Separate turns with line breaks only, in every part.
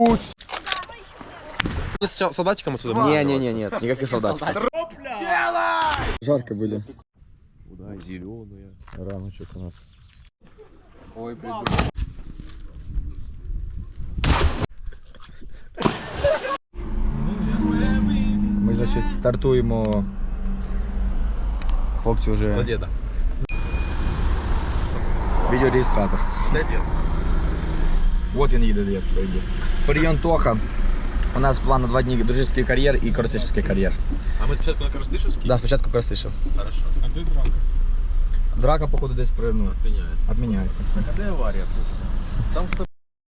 Мы с солдатиком отсюда
Не, не, не, нет, никаких солдатиков. Жарко были.
Куда? Зеленая.
Раночек у нас.
Ой, блин.
Ми, значить, стартуємо. Хлопці вже.
За деда.
Відеореєстратор.
Для деда.
Вот він їде, як йде. Паріон Тоха. У нас план на два дні дружеський кар'єр і коротишевський кар'єр.
А мы спочатку на Коростышевский?
Да, спочатку Коростишев.
Хорошо. А ты драка?
Драка, походу, десь при- ну,
Отменяется.
відміняється.
Так а где авария, слушай? Там что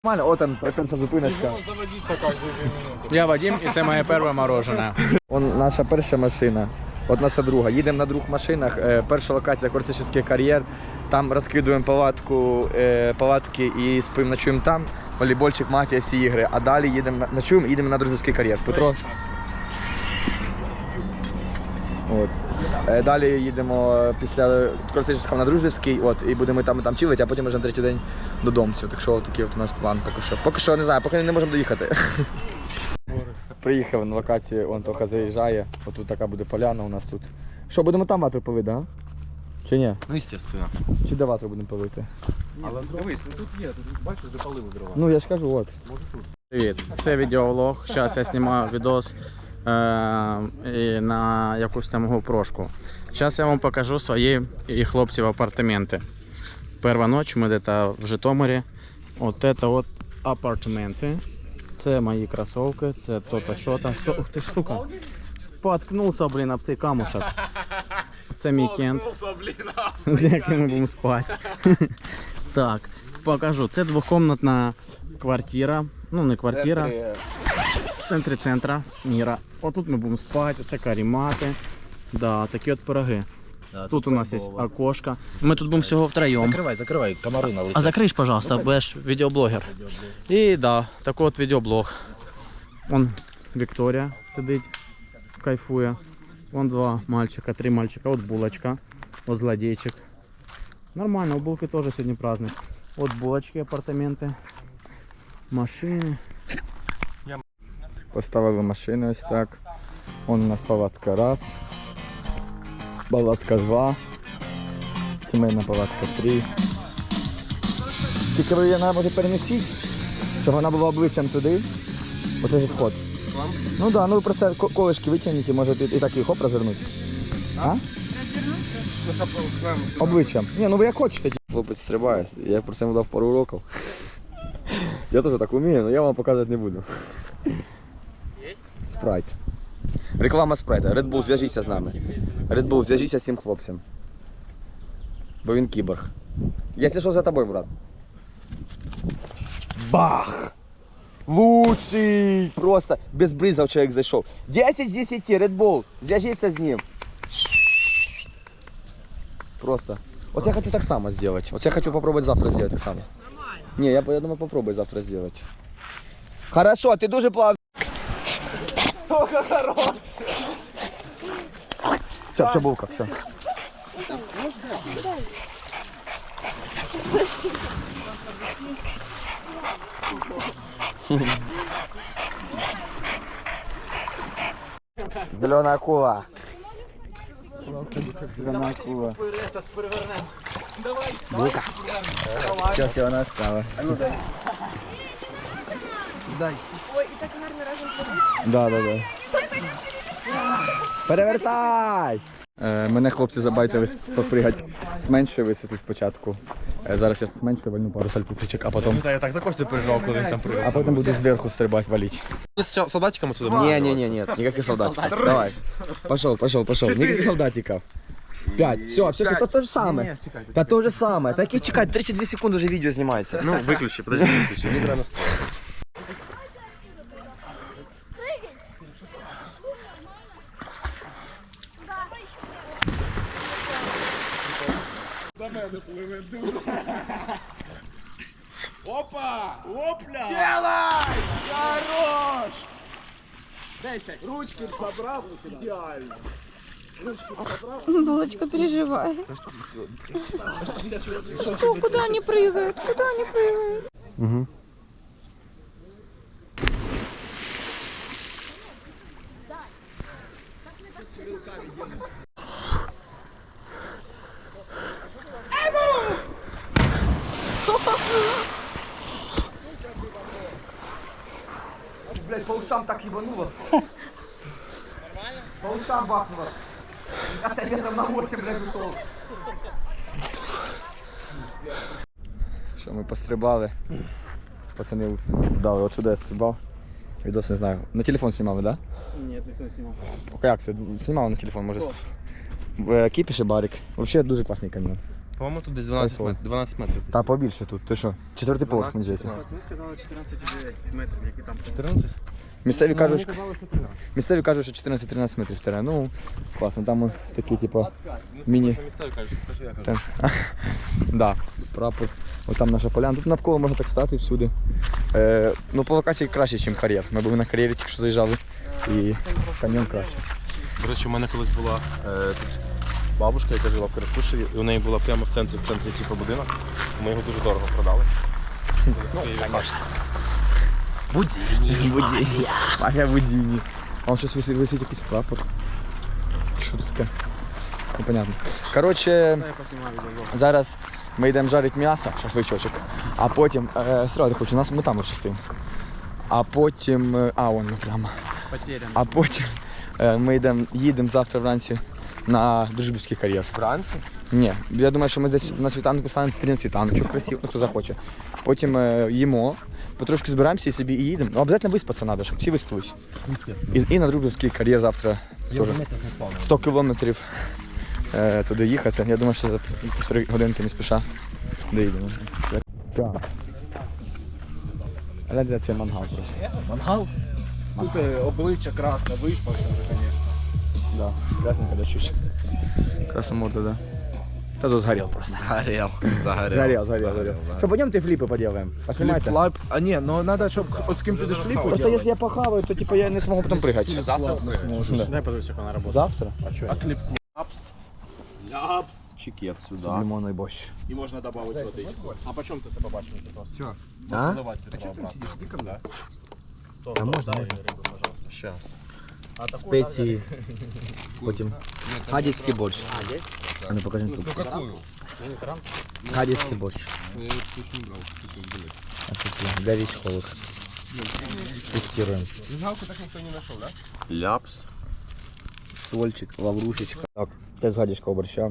Нормально, от там перша зупиночка.
заводиться каждые две минуты.
Я Вадим, і це моє перше морожене.
Он наша перша машина. От наша друга. Їдемо на двох машинах. Е, перша локація Корсичівський кар'єр. Там розкидуємо палатку, е, палатки і спимо, ночуємо там. Волейбольчик, мафія, всі ігри. А далі їдемо ночуємо їдемо на дружбівський кар'єр. Петро. От. Е, Далі їдемо після Корсичівського на Дружбівський, от, і будемо там там чилити, а потім вже на третій день додому. Так що такий от у нас план поки що. Поки що не знаю, поки не можемо доїхати. Приїхав на локацію, он Тоха заїжджає. Отут така буде поляна у нас тут. Що, будемо там ватру пилити, а? Чи ні?
Ну, естественно.
Чи де ватру будемо пилити?
Але дивись, ну тут є, тут бачиш, вже поли дрова.
Ну я ж кажу, от.
Може тут.
Привіт, це відеоблог. Зараз я знімаю відос е, і на якусь там GoPro. Зараз я вам покажу свої і хлопців апартаменти. Перша ніч ми десь в Житомирі. От це от апартаменти. Це мої кросовки, це то-то, що-то. Все, ух ти ж, сука. Споткнувся, блін, об цей камушок. Це мій кент. З яким ми будемо спати. Так, покажу. Це двокомнатна квартира. Ну, не квартира. В центрі центра міра. Отут ми будемо спати, це карімати. Да, такі от пироги. Тут у нас є окошко. Ми тут будемо всього втроєм.
Закривай, закривай, комари налетять.
А закриш, пожалуйста, будеш відеоблогер. І да, такий от відеоблог. Вон Вікторія сидить, кайфує. Вон два мальчика, три мальчика, от булочка, от злодейчик. Нормально, у булки теж сьогодні праздник. От булочки, апартаменти, машини.
Поставили машину ось так. Вон у нас палатка раз. Палатка два. Сімейна палатка три. Тільки ви її може перенесіть, щоб вона була обличчям туди. Оце ж вход. Ну так, да, ну ви просто ко- колишки витягніть і можете і так їх хоп розвернути. А? Обличчям. Ні, ну ви як хочете. Хлопець стрибає, я просто йому дав пару уроків. Я теж так вмію, але я вам показувати не буду. Є? Спрайт. Реклама спрайта. Red Bull, зв'яжіться з нами. Red Bull, зв'яжіться з цим хлопцем. Бо він кіборг. Якщо що за тобою, брат. Бах! Лучший! Просто без бризов чоловік зайшов. 10 з 10, Red Bull. Зв'яжіться з ним. Просто. Оце я хочу так само зробити. Оце я хочу попробувати завтра зробити так само. Ні, я, я думаю, попробую завтра зробити. Хорошо, ти дуже плавно. Все, все, булка, все. Зеленая акула. Зеленая акула. Булка. Все, все, она остала.
Ой, і так гарно разом.
Да, да, да. Перевертай! Е, мене хлопці забайтили попригати з меншої висоти спочатку. Е, зараз я менше вальну пару сальпупичок, а потім,
Я так за Костю переживав, коли він там прыгав.
а потім буду зверху стрибати валити.
Мы с солдатиком отсюда
Не, не, не, нет, никаких солдатиков. Давай. Пошел, пошел, пошел. Никаких солдатиков. Пять. Все, все, все, то, то же самое. Да то же самое. Так и чекать, 32 секунды уже видео снимается.
Ну, выключи, подожди, выключи. мене пливе. Опа! Опля! Делай! Хорош! Десять. Ручки собрав идеально.
Булочка ну, переживает. Что, куда они прыгают? Куда они прыгают? Угу.
Блять, по ушам так ебануло. По ушам бахнуло. Я метров на 8, блядь, ушел. Що, ми пострибали. Пацани дали отсюди я стрибав. Відос не знаю. На телефон знімали, так?
Ні, ніхто не знімав.
Да? Як це? Знімали на телефон, може. В Кіпіші барик. Взагалі дуже класний камінь.
По-моєму, тут десь 12
Ой,
метрів. 12 метрів.
Та побільше тут. Ти що? Четвертий поверх, здається.
Пацани сказали 14,9 метрів, які там.
14?
Місцеві кажуть, що... Місцеві кажуть, що 14-13 метрів втере. Ну, класно, там он такі, типу, міні.
Місцеві кажуть, що я кажу.
Там. да, прапор. От там наша поляна. Тут навколо можна так стати всюди. Е, ну, по локації краще, ніж кар'єр. Ми були на кар'єрі, тільки що заїжджали. І каньйон краще.
До речі, у мене колись була е, тут бабушка, яка жила в Коростушеві, і у неї була прямо в центрі, в центрі типу, будинок. Ми його дуже дорого продали. Ну, звісно.
Будзіні. Будзіні. Мафія Будзіні. Вон щось висить, висить якийсь прапор. Що тут таке? Непонятно. Коротше,
Я поснімав відео.
зараз ми йдемо жарити м'ясо, шашличочок, а потім, е, сразу хочу, нас ми там вже стоїмо. А потім, е, а, вон ми прямо.
Потеряно.
А потім е, ми йдемо, їдемо завтра вранці на дружбівський кар'єр.
Вранці?
Ні, я думаю, що ми десь на світанку станемо стрім світаночок красиво, ну, хто захоче. Потім е, їмо, потрошки збираємося і собі і їдемо. Ну, обов'язково виспатися треба, щоб всі виспались. І, і на Дружбівський кар'єр завтра теж 100 кілометрів е, туди їхати. Я думаю, що за півтори годинки не спіша доїдемо. Так. Але де це мангал просто.
Мангал? Слухай, обличчя красне, виспався вже, звісно.
Да, красненько да чуть. Красноморда, да. Та тут сгорел просто.
Загорел.
Загорел, загорел, загорел. Что, пойдемте флипы поделаем? Поснимайте.
Фліп-флап. А ні, ну треба, щоб от з ким будеш фліп
Просто если я похаваю, то типа я не смогу потом прыгать.
Завтра не зможеш.
Да.
Дай подивися, як вона працює.
Завтра?
А кліп ляпс. Ляпс. Чекет сюди.
Лимонный борщ.
І можна додати водичку. А по чому ти це побачив? Що?
А?
А чого ти сидиш? Ти да?
А можна?
Щас.
Специи. Потім. Гадяцький борщ. А ну покажи тут.
какую?
Гадяцький борщ.
Я не брав.
А тут є говичковых. Тестируем.
Мигалку так ніхто не знайшов, да? Ляпс.
Сольчик, лаврушечка. Так, теж з гадяцького борща.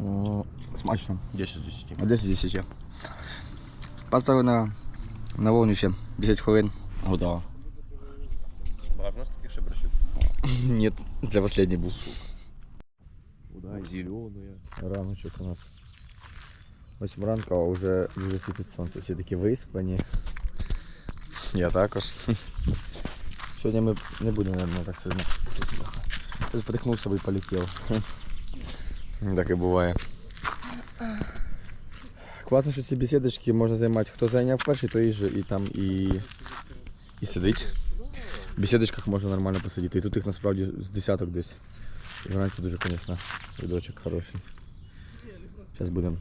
М, Смачно.
10 з 10.
А 10 10. Поставив на, на вогнище 10 хвилин. Готово. Нет, це последний був.
Куда? Зеленые.
Раночок у нас. Ось ранку, а вже дуже світить сонце. Всі такі виспані. Я також. Сьогодні ми не будемо наверное, так сильно. Я спотикнувся і полетів. Так і буває. Класно, що ці бесідочки можна займати. Хто зайняв перший, то і, ж- і там і, і сидить. В бесідочках можна нормально посидіти. І тут їх насправді з десяток десь. І вранці дуже, звісно, видочок хороший. Зараз будемо.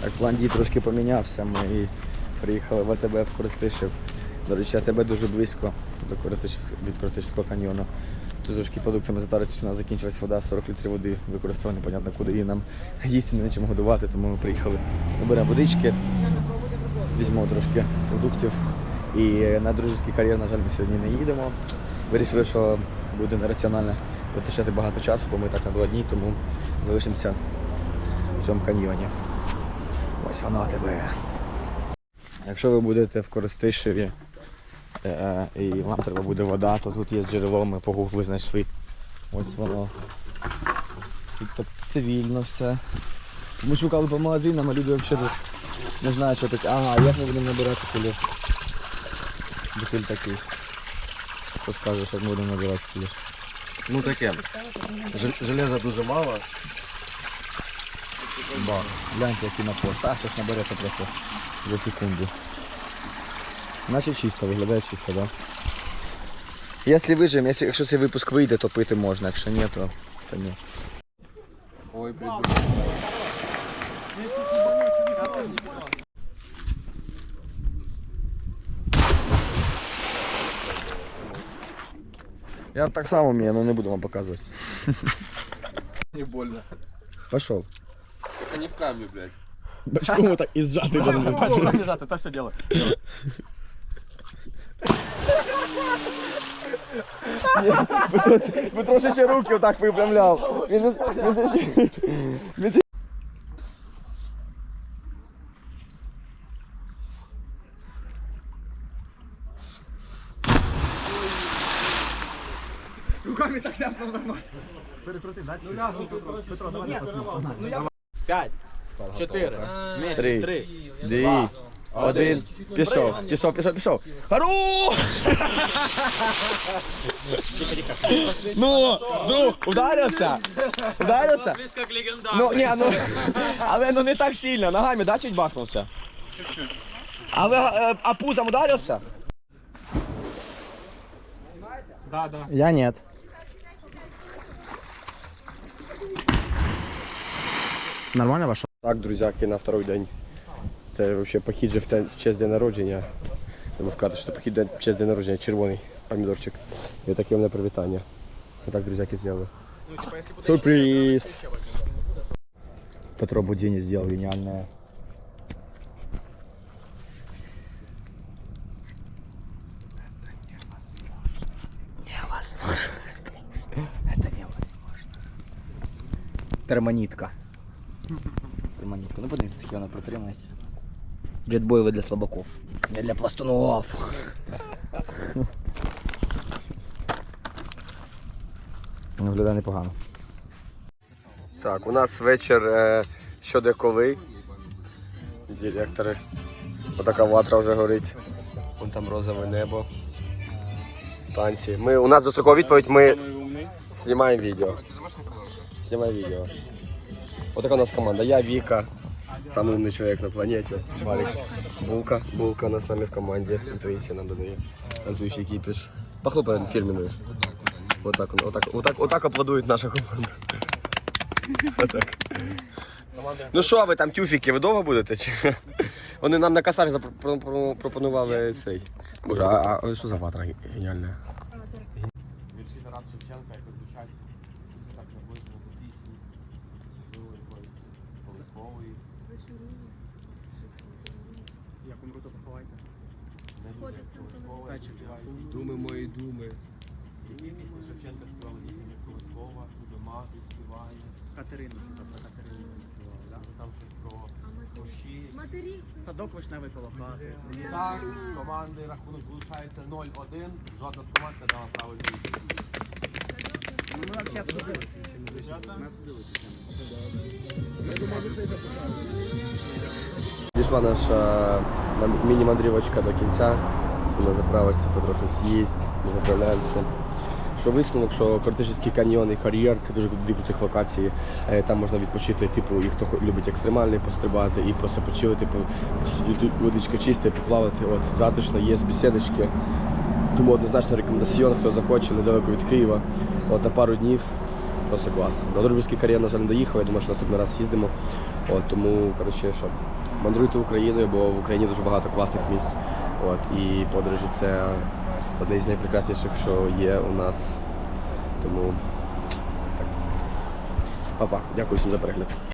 Так, план дій трошки помінявся. Ми приїхали в АТБ в Коростишів. До речі, АТБ дуже близько до від Коростишівського каньйону. Тут трошки продуктами затариться, у нас закінчилась вода, 40 літрів води використали непонятно куди і нам їсти не на чому годувати, тому ми приїхали. Наберемо водички, візьмемо трошки продуктів. І на дружеський кар'єр, на жаль, ми сьогодні не їдемо. Вирішили, що буде нераціонально витрачати багато часу, бо ми так на два дні, тому залишимося в цьому каньйоні. Ось воно тебе. Якщо ви будете в Коростишеві і вам треба буде вода, то тут є джерело, ми погугли знайшли. Ось воно. Тут так цивільно все. Ми шукали по магазинам, а люди взагалі тут не знають, що таке. Ага, як ми будемо набирати кулі? Бутиль такий. Хто скаже, як ми будемо набирати кулі?
Ну таке. Жел- Железа дуже мало.
Ба, гляньте, який напор. Так, щось набереться просто за секунду. Наче чисто, виглядає чисто, да? Якщо вижимо, якщо, якщо цей випуск вийде, то пити можна, якщо ні, то, то ні.
Ой,
Я так само вмію, але не буду вам показувати.
Не больно.
Пішов.
Это не в камне, блядь.
Бачком так і зжати должен бути.
Пошел лежат, это все дело.
Петро, Петро ще руки отак випрямляв. Він, же- він, же ще- він, же- Руками так ляпнув на нос.
Пять. Четыре.
Три,
Три.
Один. Пішов, пішов, пішов, пішов. Хару! Ну, друг, ударився. Ударився. Ну, ні, ну, але ну не так сильно. Ногами, да, чуть бахнувся? Чуть-чуть. Але, е, а пузом ударився?
Я нет. Нормально вошел?
Так, друзяки, на второй день. Це взагалі похід же в те- в честь дня народження. Треба сказати, що похід в честь дня народження, червоний помідорчик. І таке в мене привітання. Отак, друзяки, зробили. Сюрприз!
Петро Будини сделал гениальное. Термонітка. Термонітка. Ну подивіться, скільки вона протримається. Джетбойли для слабаков. Не для пластунов. Виглядає непогано.
Так, у нас вечір е, щодо коли. Директори. Отака ватра вже горить. Вон там розове небо. Танці. Ми, у нас дострокова відповідь, ми знімаємо відео. Знімаємо відео. Отака у нас команда. Я Віка. Самый умный человек на планете. Валик. Булка. Булка у нас с нами в команде. Интуиция нам додає. Танцующий кипиш. Похлопаем фирменную. Вот так, он- вот так, вот так, вот так аплодует наша команда. Вот так. Ну що ви там тюфіки, ви довго будете? Чи? Вони нам на касарі запро- про- пропонували цей. Боже, а, а що за ватра геніальна?
Садок вишневий коло хати.
Так, команди рахунок залишається 0-1, жодна з команд не дала правильну відповідь.
Ну, ми вообще обсудили. Ми обсудили цю тему.
Пішла наша міні-мандрівочка до кінця. Ми заправочці Петро щось їсть, ми заправляємося. Що висновок, що Кортежівський каньйон і кар'єр це дуже дві крутих локації. Е, Там можна відпочити, типу, і хто любить екстремальний, пострибати, і просто почилити, типу, водичка чиста, поплавати. От, затишно, є бесідочки. Тому однозначно рекомендаціон, хто захоче, недалеко від Києва. От на пару днів. Просто клас. На Дружбівський кар'єр, на жаль, не доїхав, я думаю, що наступний раз їздимо. От, тому, коротше, що, мандруйте Україною, бо в Україні дуже багато класних місць. От, і подорожі це одне з найпрекрасніших, що є у нас. Тому так. Папа, дякую всім за перегляд.